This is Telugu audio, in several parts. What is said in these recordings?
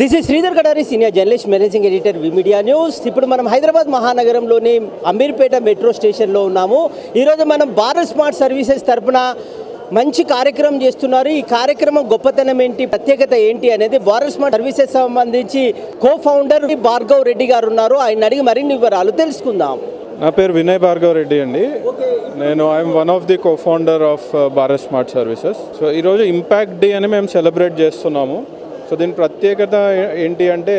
This is Sridhar Kadari senior journalist managing editor V media news ఇప్పుడు మనం హైదరాబాద్ మహానగరంలోని అమీర్పేట మెట్రో స్టేషన్లో ఉన్నాము. ఈరోజు మనం భారత్ స్మార్ట్ సర్వీసెస్ తరఫున మంచి కార్యక్రమం చేస్తున్నారు. ఈ కార్యక్రమం గొప్పతనం ఏంటి ప్రత్యేకత ఏంటి అనేది భారత్ స్మార్ట్ సర్వీసెస్ సంబంధించి కో ఫౌండర్ భార్గవ్ రెడ్డి గారు ఉన్నారు. ఆయన అడిగి మరిన్ని వివరాలు తెలుసుకుందాం. నా పేరు వినయ్ భార్గవ్ రెడ్డి అండి. నేను I'm one of the co founder of Bharat smart services so ఈరోజు ఇంపాక్ట్ డే అని మేము సెలబ్రేట్ చేస్తున్నాము. సో దీని ప్రత్యేకత ఏంటి అంటే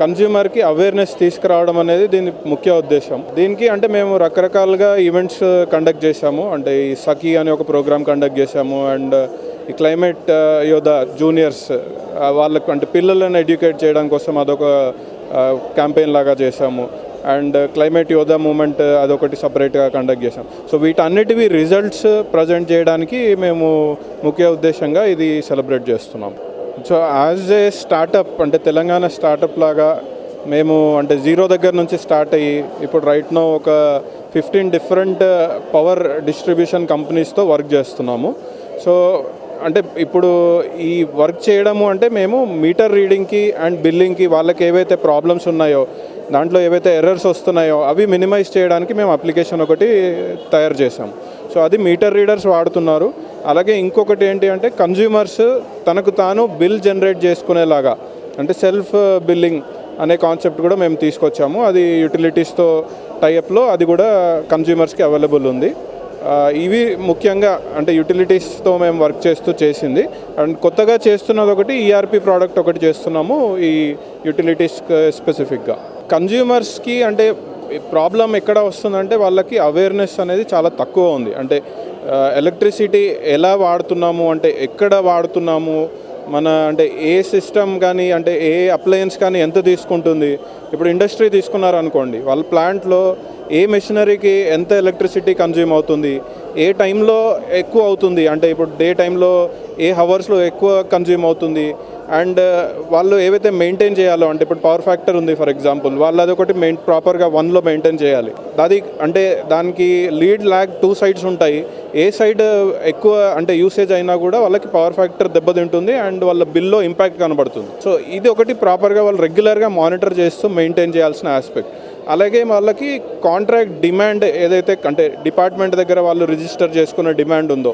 కన్జ్యూమర్కి అవేర్నెస్ తీసుకురావడం అనేది దీని ముఖ్య ఉద్దేశం. దీనికి అంటే మేము రకరకాలుగా ఈవెంట్స్ కండక్ట్ చేశాము. అంటే ఈ సఖీ అనే ఒక ప్రోగ్రామ్ కండక్ట్ చేశాము. అండ్ ఈ క్లైమేట్ యోధ జూనియర్స్ వాళ్ళకు అంటే పిల్లలను ఎడ్యుకేట్ చేయడం కోసం అదొక క్యాంపెయిన్ లాగా చేశాము. అండ్ క్లైమేట్ యోధా మూమెంట్ అదొకటి సపరేట్గా కండక్ట్ చేశాం. సో వీటన్నిటివి రిజల్ట్స్ ప్రజెంట్ చేయడానికి మేము ముఖ్య ఉద్దేశంగా ఇది సెలబ్రేట్ చేస్తున్నాం. సో యాజ్ ఏ స్టార్టప్ అంటే తెలంగాణ స్టార్టప్ లాగా మేము అంటే జీరో దగ్గర నుంచి స్టార్ట్ అయ్యి ఇప్పుడు రైట్ నో ఒక ఫిఫ్టీన్ డిఫరెంట్ పవర్ డిస్ట్రిబ్యూషన్ కంపెనీస్తో వర్క్ చేస్తున్నాము. సో అంటే ఇప్పుడు ఈ వర్క్ చేయడము అంటే మేము మీటర్ రీడింగ్కి అండ్ బిల్లింగ్కి వాళ్ళకి ఏవైతే ప్రాబ్లమ్స్ ఉన్నాయో దాంట్లో ఏవైతే ఎర్రర్స్ వస్తున్నాయో అవి మినిమైజ్ చేయడానికి మేము అప్లికేషన్ ఒకటి తయారు చేసాం సో అది మీటర్ రీడర్స్ వాడుతున్నారు. అలాగే ఇంకొకటి ఏంటి అంటే కన్జ్యూమర్స్ తనకు తాను బిల్ జనరేట్ చేసుకునేలాగా అంటే సెల్ఫ్ బిల్లింగ్ అనే కాన్సెప్ట్ కూడా మేము తీసుకొచ్చాము. అది యూటిలిటీస్తో టైఅప్లో అది కూడా కన్జ్యూమర్స్కి అవైలబుల్ ఉంది. ఇవి ముఖ్యంగా అంటే యూటిలిటీస్తో మేము వర్క్ చేస్తూ చేసింది. అండ్ కొత్తగా చేస్తున్నది ఒకటి ఈఆర్పి ప్రోడక్ట్ ఒకటి చేస్తున్నాము ఈ యూటిలిటీస్ స్పెసిఫిక్గా కన్జ్యూమర్స్కి అంటే ప్రాబ్లం ఎక్కడ వస్తుందంటే వాళ్ళకి అవేర్నెస్ అనేది చాలా తక్కువ ఉంది. అంటే ఎలక్ట్రిసిటీ ఎలా వాడుతున్నాము? అంటే ఎక్కడ వాడుతున్నాము? మన అంటే ఏ సిస్టమ్ కానీ అంటే ఏ అప్లయన్స్ కానీ ఎంత తీసుకుంటుంది? ఇప్పుడు ఇండస్ట్రీ తీసుకున్నారు అనుకోండి వాళ్ళ ప్లాంట్లో ఏ మెషినరీకి ఎంత ఎలక్ట్రిసిటీ కన్జ్యూమ్ అవుతుంది? ఏ టైంలో ఎక్కువ అవుతుంది? అంటే ఇప్పుడు డే టైంలో ఏ హవర్స్లో ఎక్కువ కన్జ్యూమ్ అవుతుంది? అండ్ uh, వాళ్ళు ఏవైతే మెయింటైన్ చేయాలో అంటే ఇప్పుడు పవర్ ఫ్యాక్టర్ ఉంది ఫర్ ఎగ్జాంపుల్ వాళ్ళు అదొకటి మెయిన్ ప్రాపర్గా వన్లో మెయింటైన్ చేయాలి. అది అంటే దానికి లీడ్ ల్యాగ్ టూ సైడ్స్ ఉంటాయి. ఏ సైడ్ uh, ఎక్కువ అంటే యూసేజ్ అయినా కూడా వాళ్ళకి పవర్ ఫ్యాక్టర్ దెబ్బతింటుంది అండ్ వాళ్ళ బిల్లో ఇంపాక్ట్ కనబడుతుంది. సో ఇది ఒకటి ప్రాపర్గా వాళ్ళు రెగ్యులర్గా మానిటర్ చేస్తూ మెయింటైన్ చేయాల్సిన ఆస్పెక్ట్ అలాగే వాళ్ళకి కాంట్రాక్ట్ డిమాండ్ ఏదైతే అంటే డిపార్ట్మెంట్ దగ్గర వాళ్ళు రిజిస్టర్ చేసుకున్న డిమాండ్ ఉందో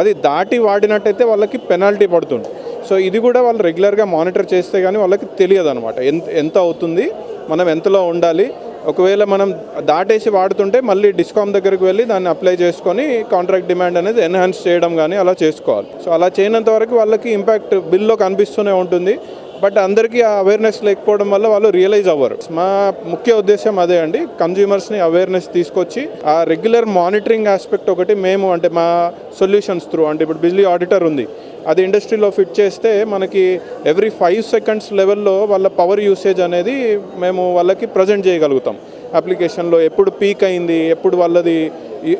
అది దాటి వాడినట్టయితే వాళ్ళకి పెనాల్టీ పడుతుంది. సో ఇది కూడా వాళ్ళు రెగ్యులర్గా మానిటర్ చేస్తే కానీ వాళ్ళకి తెలియదు అనమాట ఎంత ఎంత అవుతుంది మనం ఎంతలో ఉండాలి. ఒకవేళ మనం దాటేసి వాడుతుంటే మళ్ళీ డిస్కామ్ దగ్గరికి వెళ్ళి దాన్ని అప్లై చేసుకొని కాంట్రాక్ట్ డిమాండ్ అనేది ఎన్హాన్స్ చేయడం కానీ అలా చేసుకోవాలి. సో అలా చేయనంత వరకు వాళ్ళకి ఇంపాక్ట్ బిల్లో కనిపిస్తూనే ఉంటుంది. బట్ అందరికీ ఆ అవేర్నెస్ లేకపోవడం వల్ల వాళ్ళు రియలైజ్ అవ్వరు. మా ముఖ్య ఉద్దేశం అదే అండి. కన్జ్యూమర్స్ని అవేర్నెస్ తీసుకొచ్చి ఆ రెగ్యులర్ మానిటరింగ్ ఆస్పెక్ట్ ఒకటి మేము అంటే మా సొల్యూషన్స్ త్రూ అంటే ఇప్పుడు బిజిలీ ఆడిటర్ ఉంది. అది ఇండస్ట్రీలో ఫిట్ చేస్తే మనకి ఎవ్రీ ఫైవ్ సెకండ్స్ లెవెల్లో వాళ్ళ పవర్ యూసేజ్ అనేది మేము వాళ్ళకి ప్రజెంట్ చేయగలుగుతాం. అప్లికేషన్లో ఎప్పుడు పీక్ అయింది ఎప్పుడు వాళ్ళది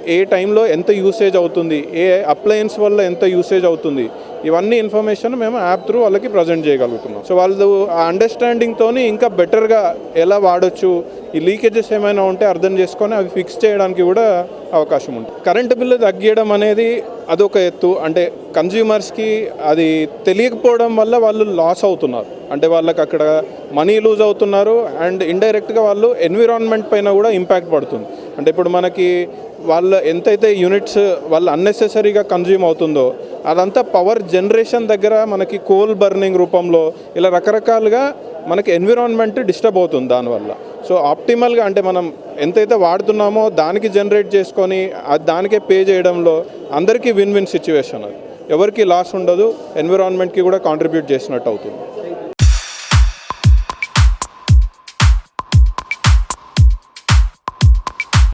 ఏ- టైంలో ఎంత యూసేజ్ అవుతుంది? ఏ అప్లయన్స్ వల్ల ఎంత యూసేజ్ అవుతుంది? ఇవన్నీ ఇన్ఫర్మేషన్ మేము యాప్ త్రూ వాళ్ళకి ప్రజెంట్ చేయగలుగుతున్నాం. సో వాళ్ళు ఆ అండర్స్టాండింగ్తోని ఇంకా బెటర్గా ఎలా వాడొచ్చు? ఈ లీకేజెస్ ఏమైనా ఉంటే అర్థం చేసుకొని అవి ఫిక్స్ చేయడానికి కూడా అవకాశం ఉంటుంది. కరెంటు బిల్లు తగ్గియడం అనేది అదొక ఎత్తు. అంటే కన్జ్యూమర్స్కి అది తెలియకపోవడం వల్ల వాళ్ళు లాస్ అవుతున్నారు. అంటే వాళ్ళకి అక్కడ మనీ లూజ్ అవుతున్నారు. అండ్ ఇండైరెక్ట్గా వాళ్ళు ఎన్విరాన్మెంట్ పైన కూడా ఇంపాక్ట్ పడుతుంది. అంటే ఇప్పుడు మనకి వాళ్ళ ఎంతైతే యూనిట్స్ వాళ్ళు అన్నెసెసరీగా కన్జ్యూమ్ అవుతుందో అదంతా పవర్ జనరేషన్ దగ్గర మనకి కోల్ బర్నింగ్ రూపంలో ఇలా రకరకాలుగా మనకి ఎన్విరాన్మెంట్ డిస్టర్బ్ అవుతుంది దానివల్ల. సో ఆప్టిమల్గా అంటే మనం ఎంతైతే వాడుతున్నామో దానికి జనరేట్ చేసుకొని అది దానికే పే చేయడంలో అందరికీ విన్ విన్ సిచ్యువేషన్ అది. ఎవరికి లాస్ ఉండదు ఎన్విరాన్మెంట్కి కూడా కాంట్రిబ్యూట్ చేసినట్టు అవుతుంది.